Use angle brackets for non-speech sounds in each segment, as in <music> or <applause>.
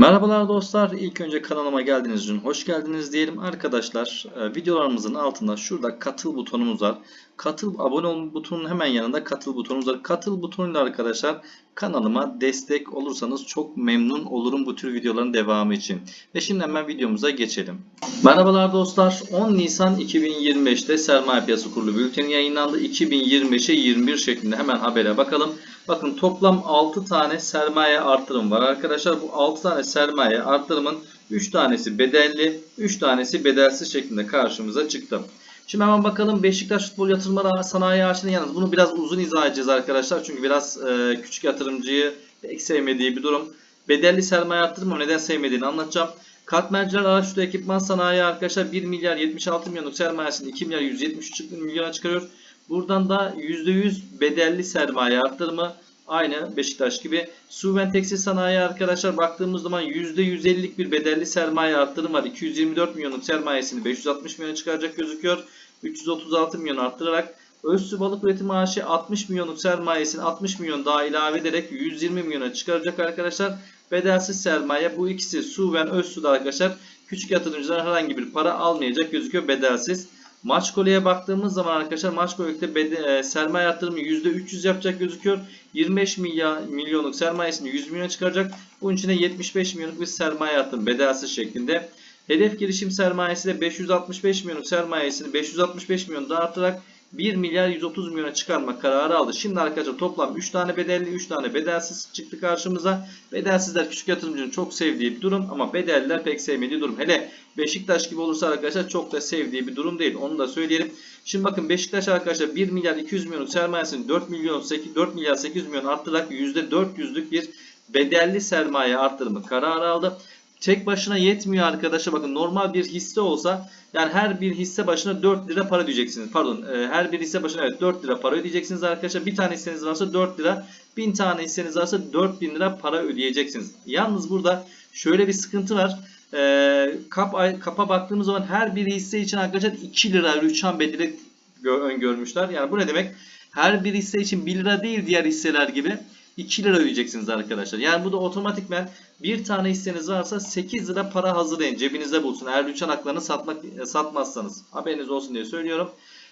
Merhabalar dostlar. İlk önce kanalıma geldiğiniz için hoş geldiniz diyelim. Arkadaşlar e, videolarımızın altında şurada katıl butonumuz var. Katıl abone ol butonunun hemen yanında katıl butonumuz var. Katıl butonuyla arkadaşlar kanalıma destek olursanız çok memnun olurum bu tür videoların devamı için. Ve şimdi hemen videomuza geçelim. Merhabalar dostlar. 10 Nisan 2025'te Sermaye Piyasası Kurulu bülteni yayınlandı. 2025'e 21 şeklinde hemen habere bakalım. Bakın toplam 6 tane sermaye artırım var arkadaşlar. Bu 6 tane sermaye artırımın 3 tanesi bedelli, 3 tanesi bedelsiz şeklinde karşımıza çıktı. Şimdi hemen bakalım Beşiktaş Futbol Yatırımları Sanayi Ağaçı'nın yalnız bunu biraz uzun izah edeceğiz arkadaşlar. Çünkü biraz e, küçük yatırımcıyı pek sevmediği bir durum. Bedelli sermaye artırımı neden sevmediğini anlatacağım. Katmerciler Araçüstü Ekipman Sanayi arkadaşlar 1 milyar 76 milyonluk sermayesini 2 milyar 173 milyona çıkarıyor. Buradan da %100 bedelli sermaye arttırımı aynı Beşiktaş gibi. Suven Tekstil Sanayi arkadaşlar baktığımız zaman %150'lik bir bedelli sermaye arttırım var. 224 milyonluk sermayesini 560 milyona çıkaracak gözüküyor. 336 milyon arttırarak Özsü Balık Üretimi AŞ 60 milyonluk sermayesini 60 milyon daha ilave ederek 120 milyona çıkaracak arkadaşlar. Bedelsiz sermaye bu ikisi Suven Özsu'da arkadaşlar küçük yatırımcılar herhangi bir para almayacak gözüküyor bedelsiz. Maçkole'ye baktığımız zaman arkadaşlar Maçkole'de bede- e, sermaye arttırımı %300 yapacak gözüküyor. 25 milyar, milyonluk sermayesini 100 milyona çıkaracak. Bunun içine 75 milyonluk bir sermaye arttırımı bedelsiz şeklinde. Hedef girişim sermayesi de 565 milyonluk sermayesini 565 milyon daha artarak 1 milyar 130 milyona çıkarma kararı aldı. Şimdi arkadaşlar toplam 3 tane bedelli 3 tane bedelsiz çıktı karşımıza. Bedelsizler küçük yatırımcının çok sevdiği bir durum ama bedelliler pek sevmediği durum. Hele Beşiktaş gibi olursa arkadaşlar çok da sevdiği bir durum değil. Onu da söyleyelim. Şimdi bakın Beşiktaş arkadaşlar 1 milyar 200 milyonluk sermayesini 4 milyon 8 4 milyar 800 milyon arttırarak %400'lük bir bedelli sermaye arttırımı kararı aldı. Tek başına yetmiyor arkadaşlar. Bakın normal bir hisse olsa yani her bir hisse başına 4 lira para ödeyeceksiniz. Pardon e, her bir hisse başına evet 4 lira para ödeyeceksiniz arkadaşlar. Bir tane hisseniz varsa 4 lira. 1000 tane hisseniz varsa 4000 lira para ödeyeceksiniz. Yalnız burada şöyle bir sıkıntı var. E, kap, kapa baktığımız zaman her bir hisse için arkadaşlar 2 lira rüçhan bedeli gö- öngörmüşler. Yani bu ne demek? Her bir hisse için 1 lira değil diğer hisseler gibi 2 lira ödeyeceksiniz arkadaşlar. Yani bu da otomatikmen bir tane hisseniz varsa 8 lira para hazırlayın. Cebinizde bulsun. Eğer rüçhan haklarını satmak, satmazsanız. Haberiniz olsun diye söylüyorum.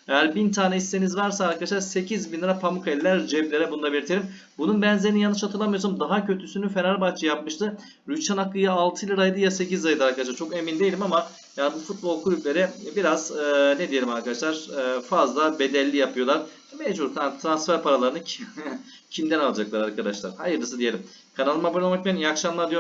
Eğer 1000 tane hisseniz varsa arkadaşlar 8000 lira pamuk eller ceplere bunu da belirtelim. Bunun benzerini yanlış hatırlamıyorsam daha kötüsünü Fenerbahçe yapmıştı. Rüçhan hakkı ya 6 liraydı ya 8 liraydı arkadaşlar. Çok emin değilim ama yani bu futbol kulüpleri biraz e, ne diyelim arkadaşlar e, fazla bedelli yapıyorlar. Mecbur tra- transfer paralarını kim- <laughs> kimden alacaklar arkadaşlar? Hayırlısı diyelim. Kanalıma abone olmayı unutmayın. İyi akşamlar diyorum.